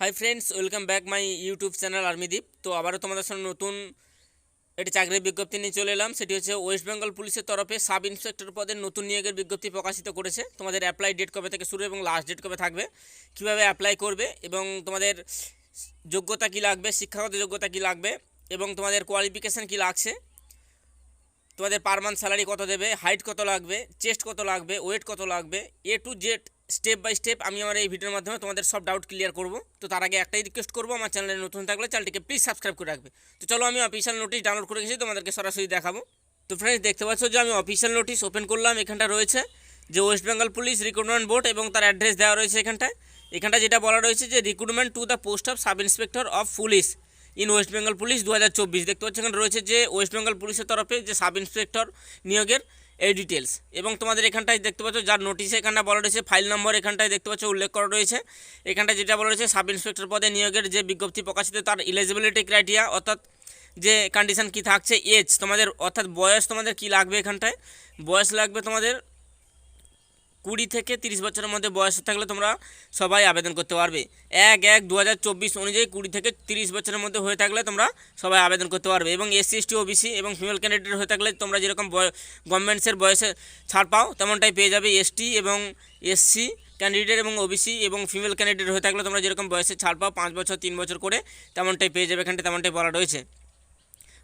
Hi friends welcome back my YouTube channel Armideep তো আবারও তোমাদের সামনে নতুন একটি চাকরির বিজ্ঞপ্তি নিয়ে চলে এলাম। সেটি হচ্ছে ওয়েস্ট বেঙ্গল পুলিশের তরফে সাব ইন্সপেক্টর পদের নতুন নিয়োগের বিজ্ঞপ্তি প্রকাশিত করেছে। তোমাদের অ্যাপ্লাই ডেট কবে থেকে শুরু এবং লাস্ট ডেট কবে থাকবে, কীভাবে অ্যাপ্লাই করবে এবং তোমাদের যোগ্যতা কী লাগবে, শিক্ষাগত যোগ্যতা কী লাগবে এবং তোমাদের কোয়ালিফিকেশান কী লাগছে, তোমাদের পার মান্থ স্যালারি কত দেবে হাইট কত লাগবে চেস্ট কত লাগবে ওয়েট কত লাগবে A to Z step by step আমি আমার এই ভিডিওর মাধ্যমে তোমাদের সব ডাউট ক্লিয়ার করব। তো তার আগে একটাই রিকোয়েস্ট করব, আমার চ্যানেলে নতুন থাকলে চ্যানেলটিকে প্লিজ সাবস্ক্রাইব করে রাখবে। তো চলো আমি অফিসিয়াল নোটিশ ডাউনলোড করে গেছি, তোমাদেরকে সরাসরি দেখাবো। তো ফ্রেন্ডস দেখতে পাচ্ছ যে আমি অফিসিয়াল নোটিশ ওপেন করলাম, এখানটা রয়েছে যে West Bengal police recruitment board এবং তার অ্যাড্রেস দেওয়া রয়েছে এখানটায়। এখানটা যেটা বলা রয়েছে যে recruitment to the post of sub inspector of police in West Bengal police দু হাজার চব্বিশ। দেখতে পাচ্ছি এখানে রয়েছে যে ওয়েস্ট বেঙ্গল পুলিশের তরফে যে সাব ইন্সপেক্টর নিয়োগের এই ডিটেলস এবং তোমাদের এখানটায় দেখতে পাচ্ছ, যার নোটিশে এখানটা বলা রয়েছে ফাইল নম্বর এখানটায় দেখতে পাচ্ছ, উল্লেখ করা রয়েছে। এখানটায় যেটা বলা রয়েছে সাব ইন্সপেক্টর পদে নিয়োগের যে বিজ্ঞপ্তি প্রকাশিত, তার ইলিজিবিলিটি ক্রাইটেরিয়া অর্থাৎ যে কন্ডিশন কি থাকছে এজ তোমাদের, অর্থাৎ বয়স তোমাদের কি লাগবে এখানটায়? বয়স লাগবে তোমাদের কুড়ি থেকে তিরিশ বছরের মধ্যে বয়স থাকলে তোমরা সবাই আবেদন করতে পারবে। এক এক দু অনুযায়ী কুড়ি থেকে তিরিশ বছরের মধ্যে হয়ে থাকলে তোমরা সবাই আবেদন করতে পারবে এবং এসসি এসটি ওবিসি এবং ফিমেল ক্যান্ডিডেট হয়ে থাকলে তোমরা যেরকম গভর্নমেন্টসের বয়সে ছাড় পাও, তেমনটাই পেয়ে যাবে এসটি এবং এসসি ক্যান্ডিডেট এবং ওবিসি এবং ফিমেল ক্যান্ডিডেট হয়ে থাকলে তোমরা যেরকম বয়সে ছাড় পাও, পাঁচ বছর, তিন বছর করে তেমনটাই পেয়ে যাবে এখানটা তেমনটাই বলা রয়েছে।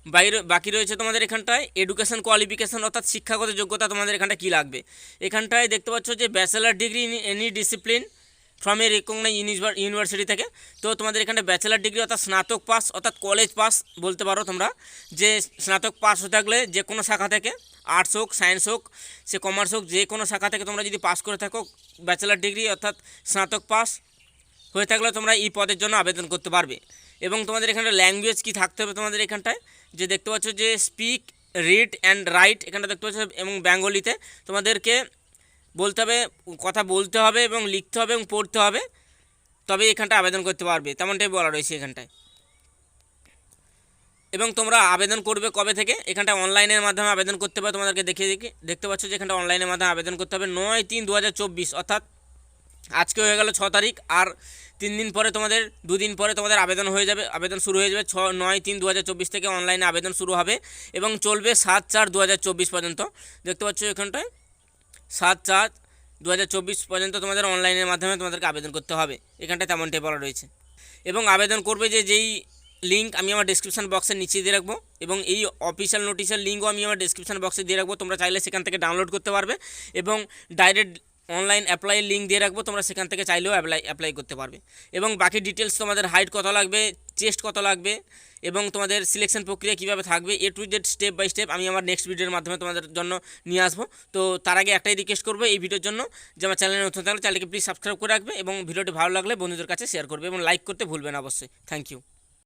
বাইরে বাকি রয়েছে তোমাদের এখানটায় এডুকেশন কোয়ালিফিকেশন অর্থাৎ শিক্ষাগত যোগ্যতা তোমাদের এখানটা কী লাগবে? এখানটায় দেখতে পাচ্ছ যে bachelor degree in any discipline from a recognise university থেকে। তো তোমাদের এখানে ব্যাচেলার ডিগ্রি অর্থাৎ স্নাতক পাস অর্থাৎ কলেজ পাস বলতে পারো তোমরা। যে স্নাতক পাস হয়ে থাকলে যে কোনো শাখা থেকে আর্টস হোক সায়েন্স হোক, সে কমার্স হোক, যে কোনো শাখা থেকে তোমরা যদি পাস করে থাকো ব্যাচেলার ডিগ্রি অর্থাৎ স্নাতক পাস হয়ে থাকলে তোমরা এই পদের জন্য আবেদন করতে পারবে। এবং তোমাদের এখানটা ল্যাঙ্গুয়েজ কি থাকতে হবে তোমাদের এখানটায়? যে দেখতে পাচ্ছ যে স্পিক রিড অ্যান্ড রাইট এখানটা দেখতে পাচ্ছ এবং বেঙ্গলিতে তোমাদেরকে বলতে হবে, কথা বলতে হবে এবং লিখতে হবে এবং পড়তে হবে। তবে এখানটা আবেদন করতে পারবে। তেমনটাই বলা রয়েছে এখানটায়। এবং তোমরা আবেদন করবে কবে থেকে? এখানটা অনলাইনের মাধ্যমে আবেদন করতে হবে তোমাদেরকে দেখিয়ে দেখে দেখতে পাচ্ছ যে এখানটা অনলাইনের মাধ্যমে আবেদন করতে হবে নয় তিন দু অর্থাৎ আজকে হয়ে গেল ছ তারিখ, আর তিন দিন পরে তোমাদের দুদিন পরে তোমাদের আবেদন হয়ে যাবে, আবেদন শুরু হয়ে যাবে ছ, নয় তিন দু থেকে অনলাইনে আবেদন শুরু হবে এবং চলবে সাত চার দু পর্যন্ত। দেখতে পাচ্ছ এখানটায়? সাত চার দু পর্যন্ত তোমাদের অনলাইনের মাধ্যমে তোমাদেরকে আবেদন করতে হবে। এখানটায় তেমনটাই বলা রয়েছে। এবং আবেদন করবে যে যেই লিঙ্ক আমি আমার ডিসক্রিপশান বক্সের নিচে দিয়ে রাখব এবং এই অফিসিয়াল নোটিশের লিঙ্কও আমি আমার ডিসক্রিপশান বক্সে দিয়ে রাখব। তোমরা চাইলে সেখান থেকে ডাউনলোড করতে পারবে এবং ডাইরেক্ট অনলাইন অ্যাপ্লাইয়ের লিঙ্ক দিয়ে রাখব, তোমরা সেখান থেকে চাইলেও অ্যাপ্লাই অ্যাপ্লাই করতে পারবে। এবং বাকি ডিটেলস তোমাদের হাইট কত লাগবে চেস্ট কত লাগবে, এবং তোমাদের সিলেকশন প্রক্রিয়া কীভাবে থাকবে A to Z step by step আমি আমার নেক্সট ভিডিওর মাধ্যমে তোমাদের জন্য নিয়ে আসব। তো তার আগে একটাই রিকোয়েস্ট করব এই ভিডিওর জন্য যে আমার চ্যানেলে নতুন থাকলে চ্যানেলকে প্লিজ সাবস্ক্রাইব করে রাখবে এবং ভিডিওটি ভালো লাগলে বন্ধুদের কাছে শেয়ার করবে এবং লাইক করতে ভুলবে না অবশ্যই। Thank you